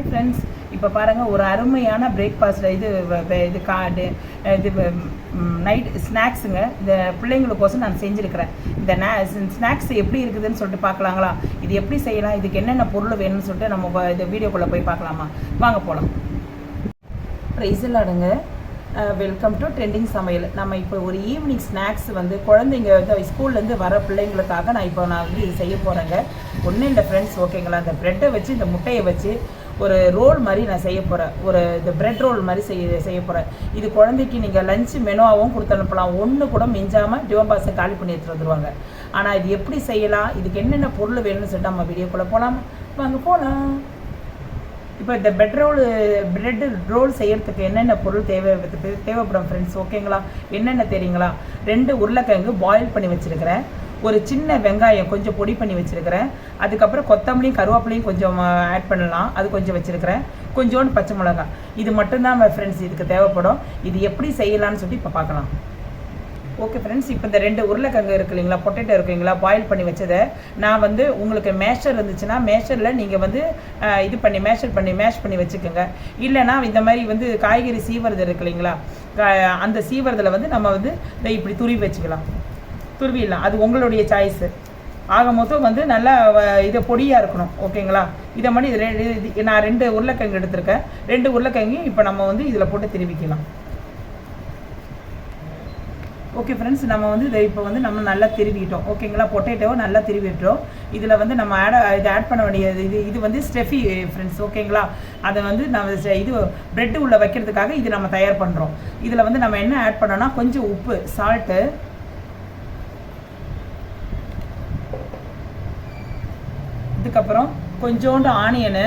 Friends இப்போ பாருங்கள் ஒரு அருமையான பிரேக்ஃபாஸ்ட் இது இது காடு இது நைட் ஸ்நாக்ஸுங்க இந்த பிள்ளைங்களுக்கோசம் நான் செஞ்சுருக்கிறேன். இந்த ஸ்நாக்ஸ் எப்படி இருக்குதுன்னு சொல்லிட்டு பார்க்கலாங்களா இது எப்படி செய்யலாம்? இதுக்கு என்னென்ன பொருள் வேணும்னு சொல்லிட்டு நம்ம இந்த வீடியோக்குள்ளே போய் பார்க்கலாமா வாங்க போகலாம் ப்ரைஸிலாடுங்க வெல்கம் டு ட்ரெண்டிங் சமையல். நம்ம இப்போ ஒரு ஈவினிங் ஸ்நாக்ஸ் வந்து குழந்தைங்க வந்து ஸ்கூல்லேருந்து வர பிள்ளைங்களுக்காக நான் இப்போ நான் வந்து இது செய்ய போகிறேங்க ஒன்றும் இல்லை ஃப்ரெண்ட்ஸ் ஓகேங்களா அந்த ப்ரெட்டை வச்சு இந்த முட்டையை வச்சு ஒரு ரோல் மாதிரி நான் செய்ய போகிறேன் ஒரு இந்த பிரெட் ரோல் மாதிரி செய்ய செய்ய போகிறேன் இது குழந்தைக்கு நீங்கள் லஞ்சு மெனுவாகவும் கொடுத்து அனுப்பலாம். ஒன்று கூட மிஞ்சாமல் டிவன் பாஸை காலி பண்ணி எடுத்துகிட்டு வந்துருவாங்க. ஆனால் இது எப்படி செய்யலாம்? இதுக்கு என்னென்ன பொருள் வேணும்னு சொல்லிட்டு நம்ம வீடியோக்குள்ளே போகலாம் வாங்க போகலாம் இப்போ இந்த பிரெட் ரோல் பிரெட் ரோல் செய்யறதுக்கு என்னென்ன பொருள் தேவை தேவைப்படும் ஃப்ரெண்ட்ஸ் ஓகேங்களா என்னென்ன தெரியுங்களா? ரெண்டு உருளைக்கிழங்கு பாயில் பண்ணி வச்சுருக்கிறேன். ஒரு சின்ன வெங்காயம் கொஞ்சம் பொடி பண்ணி வச்சுருக்கிறேன். அதுக்கப்புறம் கொத்தமல்லியும் கருவேப்பிலையும் கொஞ்சம் ஆட் பண்ணலாம். அது கொஞ்சம் வச்சுருக்கிறேன். கொஞ்சோண்டு பச்சை மிளகாய். இது மட்டும்தான் ஃப்ரெண்ட்ஸ் இதுக்கு தேவைப்படும். இது எப்படி செய்யலாம்னு சொல்லி இப்போ பார்க்கலாம் ஓகே ஃப்ரெண்ட்ஸ் இப்போ இந்த ரெண்டு உருளைக்கிழங்கு இருக்கு இல்லைங்களா? பொட்டேட்டோ இருக்குங்களா பாயில் பண்ணி வச்சதை நான் வந்து உங்களுக்கு மேஷர் இருந்துச்சுன்னா மேஷரில் நீங்கள் வந்து இது பண்ணி மேஷர் பண்ணி மேஷ் பண்ணி வச்சுக்கோங்க. இல்லைன்னா இந்த மாதிரி வந்து காய்கறி சீவரது இருக்கு இல்லைங்களா? கா- அந்த சீவரதில் வந்து நம்ம வந்து இதை இப்படி துருவி வச்சுக்கலாம். துருவிடலாம் அது உங்களுடைய சாய்ஸு ஆக மொத்தம் வந்து நல்லா வ- இது பொடியாக இருக்கணும். ஓகேங்களா? இதை மாதிரி இது ரெண்டு இது- நான் ரெண்டு உருளைக்கிழங்கு எடுத்திருக்கேன். ரெண்டு உருளைக்கிழங்கையும் இப்போ நம்ம வந்து இதில் போட்டு திருவிக்கலாம். ஓகே ஃப்ரெண்ட்ஸ் நம்ம வந்து இதை இப்போ வந்து நம்ம நல்லா திருவிட்டோம். ஓகேங்களா? பொட்டேட்டோவை நல்லா திருவிட்டோம். இதில் வந்து நம்ம ஆட் இது ஆட் பண்ண வேண்டியது இது இது வந்து ஸ்டெஃபி ஃப்ரெண்ட்ஸ் eh, ஓகேங்களா? அதை வந்து நம்ம செ- இது பிரெட்டு உள்ளே வைக்கிறதுக்காக இது நம்ம தயார் பண்ணுறோம் இதில் வந்து நம்ம என்ன ஆட் பண்ணோன்னா கொஞ்சம் உப்பு சால்ட்டு அதுக்கப்புறம் கொஞ்சோண்டு ஆனியனு.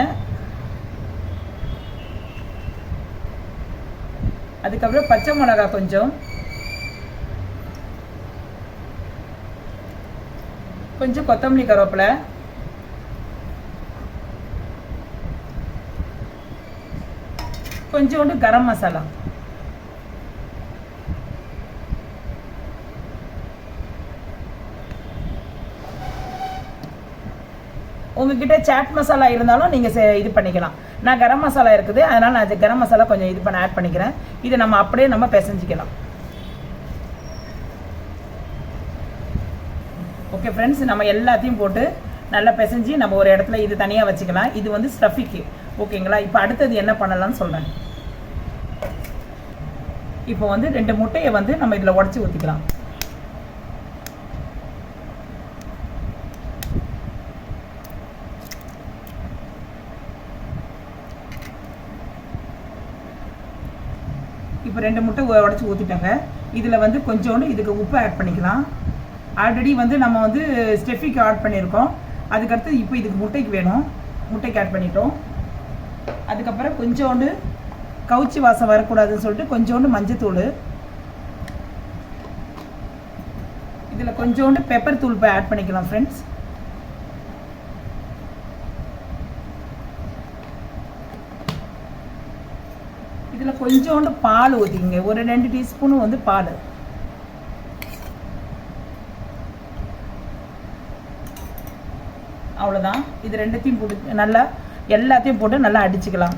அதுக்கப்புறம் பச்சை மிளகா கொஞ்சம். கொஞ்சம் கொத்தமல்லி கருவேப்பிலை. கொஞ்சோண்டு கரம் மசாலா. உங்ககிட்ட சாட் மசாலா இருந்தாலும் நீங்கள் இது பண்ணிக்கலாம். நான் கரம் மசாலா இருக்குது அதனால் நான் கரம் மசாலா கொஞ்சம் இது பண்ண ஆட் பண்ணிக்கிறேன். இதை நம்ம அப்படியே நம்ம பிசைஞ்சிக்கலாம். ஓகே ஃப்ரெண்ட்ஸ் நம்ம எல்லாத்தையும் போட்டு நல்லா பிசைஞ்சு நம்ம ஒரு இடத்துல இது தனியாக வச்சுக்கலாம். இது வந்து ஸ்டஃபிக்கு ஓகேங்களா இப்போ அடுத்தது என்ன பண்ணலாம்னு சொல்கிறேன் இப்போ வந்து ரெண்டு முட்டையை வந்து நம்ம இதில் உடச்சி ஊற்றிக்கலாம் இப்போ ரெண்டு முட்டை உடச்சி ஊற்றிட்டோங்க இதில் வந்து கொஞ்சோண்டு இதுக்கு உப்பு ஆட் பண்ணிக்கலாம். ஆல்ரெடி வந்து நம்ம வந்து ஸ்டெஃபிக்கு ஆட் பண்ணியிருக்கோம் அதுக்கடுத்து இப்போ இதுக்கு முட்டைக்கு வேணும். முட்டைக்கு ஆட் பண்ணிட்டோம். அதுக்கப்புறம் கொஞ்சோண்டு கவுச்சி வாசம் வரக்கூடாதுன்னு சொல்லிட்டு கொஞ்சோண்டு மஞ்சத்தூள். இதில் கொஞ்சோண்டு பெப்பர் தூள் ஆட் பண்ணிக்கலாம் ஃப்ரெண்ட்ஸ் இதில் கொஞ்சோண்டு பால் ஊற்றிங்க ஒரு ரெண்டு டீஸ்பூன் வந்து பால். அவ்வளோதான் இது ரெண்டுத்தையும் போட்டு நல்லா எல்லாத்தையும் போட்டு நல்லா அடிச்சுக்கலாம்.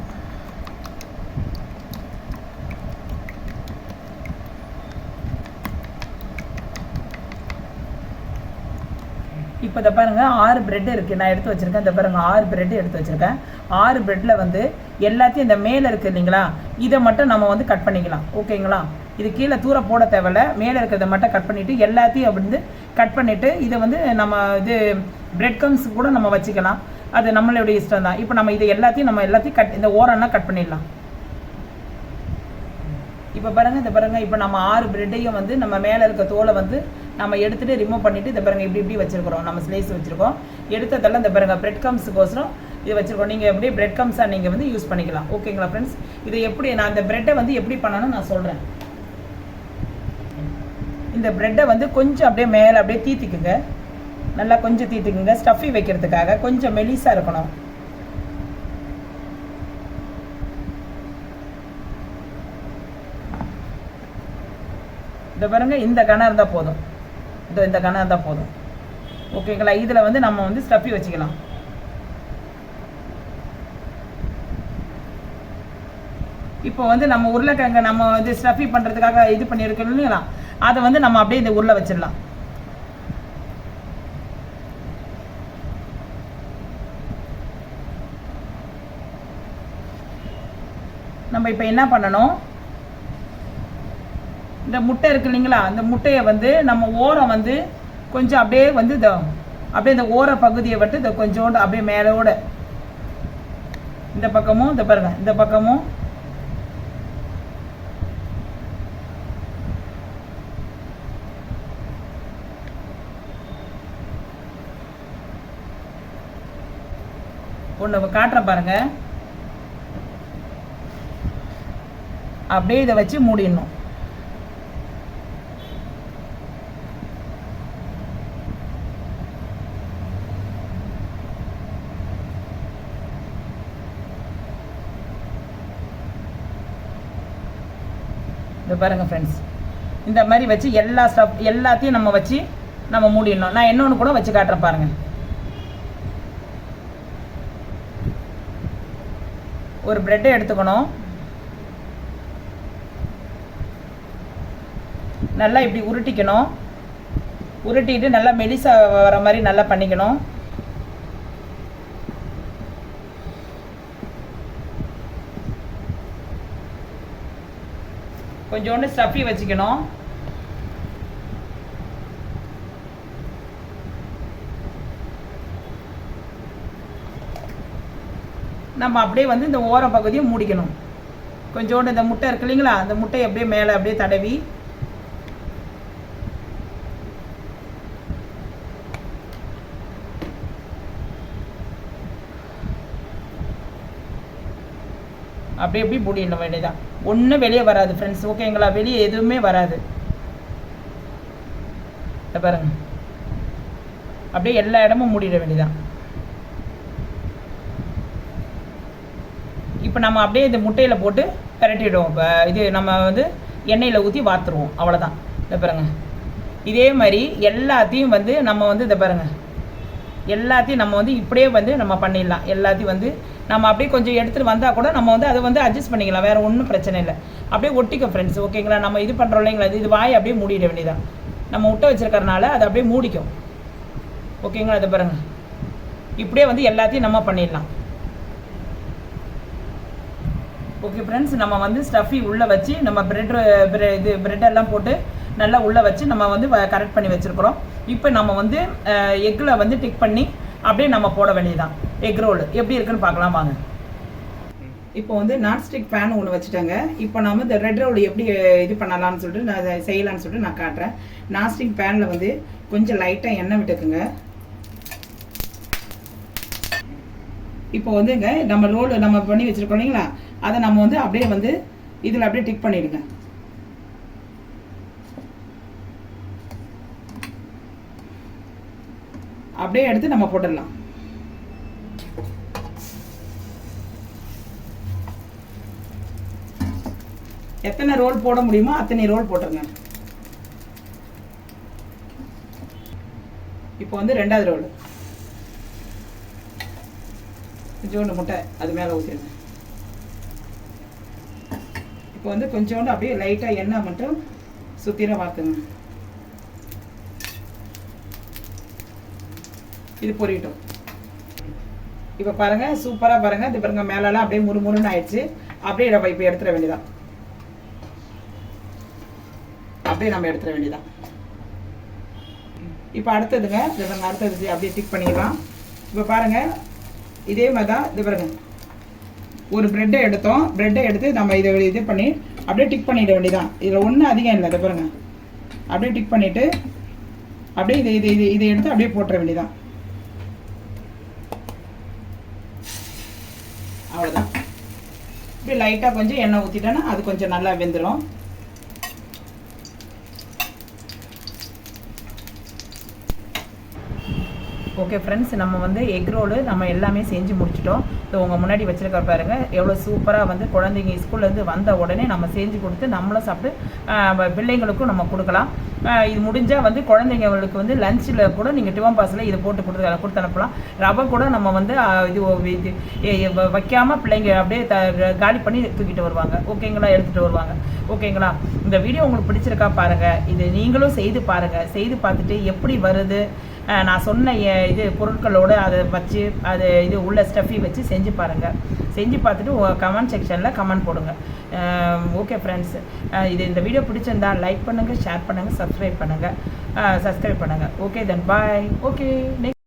இப்போ இதை பாருங்க ஆறு பிரெட் இருக்குது நான் எடுத்து வச்சுருக்கேன். இந்த பாருங்கள் ஆறு பிரெட் எடுத்து வச்சுருக்கேன். ஆறு பிரெட்டில் வந்து எல்லாத்தையும் இந்த மேலே இருக்குது இல்லைங்களா? இதை மட்டும் நம்ம வந்து கட் பண்ணிக்கலாம். ஓகேங்களா இது கீழே தூர போட தேவையில்ல. மேலே இருக்கிறத மட்டும் கட் பண்ணிவிட்டு எல்லாத்தையும் அப்படின்னு கட் பண்ணிவிட்டு இதை வந்து நம்ம இது பிரெட் கம்ஸ் கூட நம்ம வச்சுக்கலாம். அது நம்மளுடைய இஷ்டம் தான். இப்போ நம்ம இதை எல்லாத்தையும் நம்ம எல்லாத்தையும் கட் இந்த ஓரம்லாம் கட் பண்ணிடலாம். இப்போ பாருங்கள் இந்த பாருங்கள் இப்போ நம்ம ஆறு பிரெட்டையும் வந்து நம்ம மேலே இருக்க தோலை வந்து நம்ம எடுத்துட்டு ரிமூவ் பண்ணிவிட்டு இந்த பாருங்கள் இப்படி இப்படி வச்சுருக்கிறோம். நம்ம ஸ்லைஸ் வச்சுருக்கோம். எடுத்ததெல்லாம் இந்த பாருங்கள் பிரெட் கம்ஸுக்கோசரம் இது வச்சுருக்கோம். நீங்கள் எப்படியே பிரெட் கம்ஸாக நீங்கள் வந்து யூஸ் பண்ணிக்கலாம். ஓகேங்களா ஃப்ரெண்ட்ஸ் இதை எப்படி நான் இந்த பிரெட்டை வந்து எப்படி பண்ணணும்னு நான் சொல்கிறேன் இந்த பிரெட்டை வந்து கொஞ்சம் அப்படியே மேலே அப்படியே தீத்திக்குங்க. நல்லா கொஞ்சம் தீத்துக்குங்க. ஸ்டஃபி வைக்கிறதுக்காக கொஞ்சம் மெலிசாக இருக்கணும். இந்த பாருங்க இந்த கணம் இருந்தால் போதும். இந்த இந்த கணம் தான் போதும். ஓகேங்களா இதில் வந்து நம்ம வந்து ஸ்டப்பி வச்சுக்கலாம். இப்போ வந்து நம்ம உருளைக்கிழங்க நம்ம வந்து ஸ்டஃபி பண்ணுறதுக்காக இது பண்ணியிருக்கோம் இல்லைங்களா? அதை வந்து நம்ம அப்படியே இந்த உருளை வச்சிடலாம். நம்ம இப்போ என்ன பண்ணணும்? இந்த முட்டை இருக்கு இல்லைங்களா அந்த முட்டையை வந்து நம்ம ஓரம் வந்து கொஞ்சம் அப்படியே வந்து இந்த அப்படியே இந்த ஓர பகுதியை விட்டு இந்த கொஞ்சோண்டு அப்படியே மேலோட. இந்த பக்கமும் இந்த பாருங்க இந்த பக்கமும். ஒன்று காட்டுறேன் பாருங்க. அப்படியே இதை வச்சு மூடிடணும். இது பாருங்க ஃப்ரெண்ட்ஸ் இந்த மாதிரி வச்சு எல்லா ஸ்டப் எல்லாத்தையும் நம்ம வச்சு நம்ம மூடிடணும். நான் இன்னொன்று கூட வச்சு காட்டுறேன் பாருங்க. ஒரு ப்ரெட்டை எடுத்துக்கணும். நல்லா இப்படி உருட்டிக்கணும். உருட்டிட்டு நல்லா மெலிசா வர மாதிரி நல்லா பண்ணிக்கணும். கொஞ்சோண்டு ஸ்டஃபி வச்சுக்கணும். நம்ம அப்படியே வந்து இந்த ஓர பகுதியை மூடிக்கணும். கொஞ்சோண்டு இந்த முட்டை இருக்கு இல்லைங்களா? அந்த முட்டையை அப்படியே மேலே அப்படியே தடவி அப்படியே அப்படியே மூடிடணும் வேண்டியதான் ஒன்றும் வெளியே வராது ஃப்ரெண்ட்ஸ் ஓகேங்களா வெளியே எதுவுமே வராது. பாருங்க. அப்படியே எல்லா இடமும் மூடிட வேண்டியதான் இப்போ நம்ம அப்படியே இந்த முட்டையில் போட்டு பரட்டிடுவோம். இப்போ இது நம்ம வந்து எண்ணெயில் ஊற்றி வாத்துருவோம். அவ்வளோதான் இதை பாருங்க. இதே மாதிரி எல்லாத்தையும் வந்து நம்ம வந்து இதை பாருங்க. எல்லாத்தையும் நம்ம வந்து இப்படியே வந்து நம்ம பண்ணிடலாம். எல்லாத்தையும் வந்து நம்ம அப்படியே கொஞ்சம் எடுத்துகிட்டு வந்தால் கூட நம்ம வந்து அதை வந்து அட்ஜஸ்ட் பண்ணிக்கலாம். வேறு ஒன்றும் பிரச்சனை இல்லை. அப்படியே ஒட்டிக்கும் ஃப்ரெண்ட்ஸ் ஓகேங்களா நம்ம இது பண்ணுறோம் இல்லைங்களா? இது வாய் அப்படியே மூடிட வேண்டியதான் நம்ம விட்ட வச்சுருக்கறனால அது அப்படியே மூடிக்கும் ஓகேங்களா அதை பாருங்கள் இப்படியே வந்து எல்லாத்தையும் நம்ம பண்ணிடலாம். ஓகே ஃப்ரெண்ட்ஸ் நம்ம வந்து ஸ்டஃபி உள்ளே வச்சு நம்ம பிரெட் இது பிரெட் எல்லாம் போட்டு நல்லா உள்ளே வச்சு நம்ம வந்து கரெக்ட் பண்ணி வச்சுருக்குறோம். இப்போ நம்ம வந்து எக்கில் வந்து டிக் பண்ணி அப்படியே நம்ம போட வேண்டியதுதான். எக் ரோல் எப்படி இருக்குன்னு பார்க்கலாம் வாங்க. இப்போ வந்து நான்ஸ்டிக் பேன் ஒன்று வச்சுட்டேங்க. இப்போ நம்ம இந்த ரெட் ரோல் எப்படி இது பண்ணலாம்னு சொல்லிட்டு நான் அதை செய்யலாம்னு சொல்லிட்டு நான் காட்டுறேன். நான்ஸ்டிக் பேனில் வந்து கொஞ்சம் லைட்டாக எண்ணெய் விட்டுக்குங்க. இப்போ வந்துங்க நம்ம ரோல் நம்ம பண்ணி வச்சுருக்கோம் இல்லைங்களா? அதை நம்ம வந்து அப்படியே வந்து இதில் அப்படியே டிக் பண்ணிடுங்க. அப்படியே எடுத்து நம்ம போட்டுடலாம். எத்தனை ரோல் போட முடியுமோ அத்தனை ரோல் போட்டுருங்க. இப்போ வந்து ரெண்டாவது ரோல். கொஞ்சோண்டு முட்டை அது மேலே ஊற்றிடுங்க இப்போ வந்து கொஞ்சோண்டு அப்படியே லைட்டாக எண்ணெய் மட்டும் சுத்திர வார்த்துங்க. இது பொரியட்டும். இப்போ பாருங்கள் சூப்பராக பாருங்கள் இது பாருங்கள் மேலெல்லாம் அப்படியே முறுமுறுன்னு ஆயிடுச்சு. அப்படியே இப்போ எடுத்துட வேண்டியதான் அப்படியே நம்ம எடுத்துட வேண்டியதான் இப்போ அடுத்ததுங்க இது பாருங்க அடுத்தது அப்படியே டிக் பண்ணிடலாம். இப்போ பாருங்க இதே மாதிரி தான் இது பாருங்க. ஒரு ப்ரெட்டை எடுத்தோம். ப்ரெட்டை எடுத்து நம்ம இதை இது பண்ணி அப்படியே டிக் பண்ணிட வேண்டியதான் இதில் ஒன்றும் அதிகம் இல்லை இது பாருங்க. அப்படியே டிக் பண்ணிவிட்டு அப்படியே இதை இது இது இதை எடுத்து அப்படியே போட்டுற வேண்டியதான் அவ்வளோதான் இப்படி லைட்டாக கொஞ்சம் எண்ணெய் ஊற்றிட்டோன்னா அது கொஞ்சம் நல்லா வெந்துடும் ஓகே ஃப்ரெண்ட்ஸ் நம்ம வந்து எக் ரோலு நம்ம எல்லாமே செஞ்சு முடிச்சிட்டோம். இது உங்கள் முன்னாடி வச்சிருக்க பாருங்க எவ்வளோ சூப்பராக வந்து குழந்தைங்க ஸ்கூல்லேருந்து வந்த உடனே நம்ம செஞ்சு கொடுத்து நம்மளும் சாப்பிட்டு பிள்ளைங்களுக்கும் நம்ம கொடுக்கலாம். இது முடிஞ்சால் வந்து குழந்தைங்களுக்கு வந்து லஞ்சில் கூட நீங்கள் டிவம் பாஸில் இதை போட்டு கொடுத்து கொடுத்து அனுப்பலாம். ரவை கூட நம்ம வந்து இது இது வ- பிள்ளைங்க அப்படியே த காலி பண்ணி தூக்கிட்டு வருவாங்க. ஓகேங்களா எடுத்துகிட்டு வருவாங்க. ஓகேங்களா இந்த வீடியோ உங்களுக்கு பிடிச்சிருக்கா பாருங்கள் இது நீங்களும் செய்து பாருங்கள் செய்து பார்த்துட்டு எப்படி வருது? நான் சொன்ன இது பொருட்களோடு அதை வச்சு அது இது உள்ள ஸ்டஃபி வச்சு செஞ்சு செஞ்சு பாருங்கள் செஞ்சு பார்த்துட்டு கமெண்ட் செக்ஷனில் கமெண்ட் போடுங்க. ஓகே ஃப்ரெண்ட்ஸ் இது இந்த வீடியோ பிடிச்சிருந்தா லைக் பண்ணுங்கள் ஷேர் பண்ணுங்கள் சப்ஸ்கிரைப் பண்ணுங்கள் சப்ஸ்கிரைப் பண்ணுங்கள் okay then bye okay next